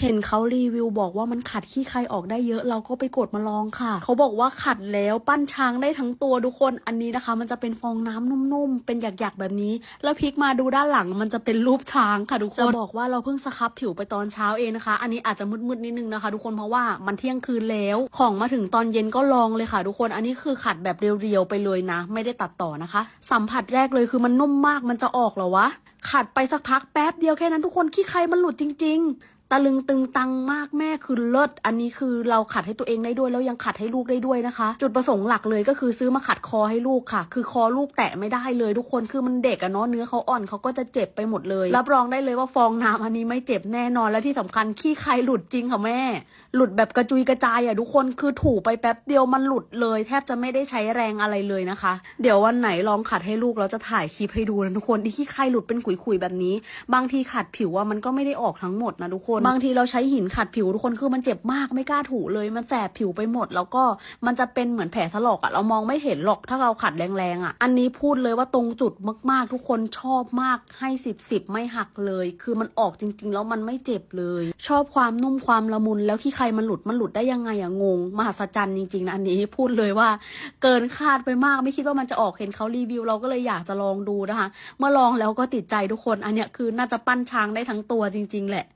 เห็นเขารีวิวบอกว่ามันขัดขี้ใครออกได้เยอะ เราก็ไปกดมาลองค่ะ เขาบอกว่าขัดแล้วปั้นช้างได้ทั้งตัวทุกคน อันนี้นะคะ มันจะเป็นฟองน้ำนุ่มๆ เป็นหยักๆแบบนี้ แล้วพลิกมาดูด้านหลังมันจะเป็นรูปช้างค่ะทุกคน จะบอกว่าเราเพิ่งสครับผิวไปตอนเช้าเองนะคะ อันนี้อาจจะมืดๆนิดนึงนะคะ ทุกคน เพราะว่ามันเที่ยงคืนแล้ว ของมาถึงตอนเย็นก็ลองเลยค่ะ ทุกคน อันนี้คือขัดแบบเรียวๆไปเลยนะ ไม่ได้ตัดต่อนะคะ สัมผัสแรกเลยคือมันนุ่มมาก มันจะออกเหรอวะ ขัดไปสักพักแป๊บเดียวแค่นั้นทุกคนขี้ใครมันหลุดจริง ๆ ตะลึงตึงตังมากแม่คือเลิศอันนี้คือเราขัดให้ตัวเองได้ด้วย แล้วยังขัดให้ลูกได้ด้วยนะคะ จุดประสงค์หลักเลยก็คือซื้อมาขัดคอให้ลูกค่ะ คือคอลูกแตะไม่ได้เลยทุกคนคือมันเด็กอะเนาะเนื้อเขาอ่อนเขาก็จะเจ็บไปหมดเลยรับรองได้เลยว่าฟองน้ำอันนี้ไม่เจ็บแน่นอนและที่สำคัญขี้ใครหลุดจริงค่ะแม่ หลุดแบบกระจุยกระจายอะทุกคนคือถูไปแป๊บเดียวมันหลุดเลย แทบจะไม่ได้ใช้แรงอะไรเลยนะคะ เดี๋ยววันไหนลองขัดให้ลูกเราจะถ่ายคลิปให้ดูนะทุกคนที่ขี้ใครหลุดเป็นขุยๆแบบนี้ บางทีขัดผิวว่ามันก็ไม่ได้ออกทั้งหมดนะทุกคนบางทีเราใช้หินขัดผิวทุกคนคือมันเจ็บมากไม่กล้าถูเลย มันแสบผิวไปหมด แล้วก็มันจะเป็นเหมือนแผลถลอกอะเรามองไม่เห็นหรอกถ้าเราขัดแรงๆอะอันนี้พูดเลยว่าตรงจุดมากๆ ทุกคนชอบมากให้สิบสิบไม่หักเลย คือมันออกจริง ๆ แล้วมันไม่เจ็บเลย ชอบความนุ่มความละมุนแล้วขี้ใครมันหลุดมันหลุดได้ยังไงอะงงมหัศจรรย์จริงๆนะอันนี้พูดเลยว่าเกินคาดไปมากไม่คิดว่ามันจะออกเห็นเขารีวิว เราก็เลยอยากจะลองดูนะคะ เมื่อลองแล้วก็ติดใจทุกคนอันเนี้ยคือน่าจะปั้นช้างได้ทั้งตัวจริง ๆ แหละ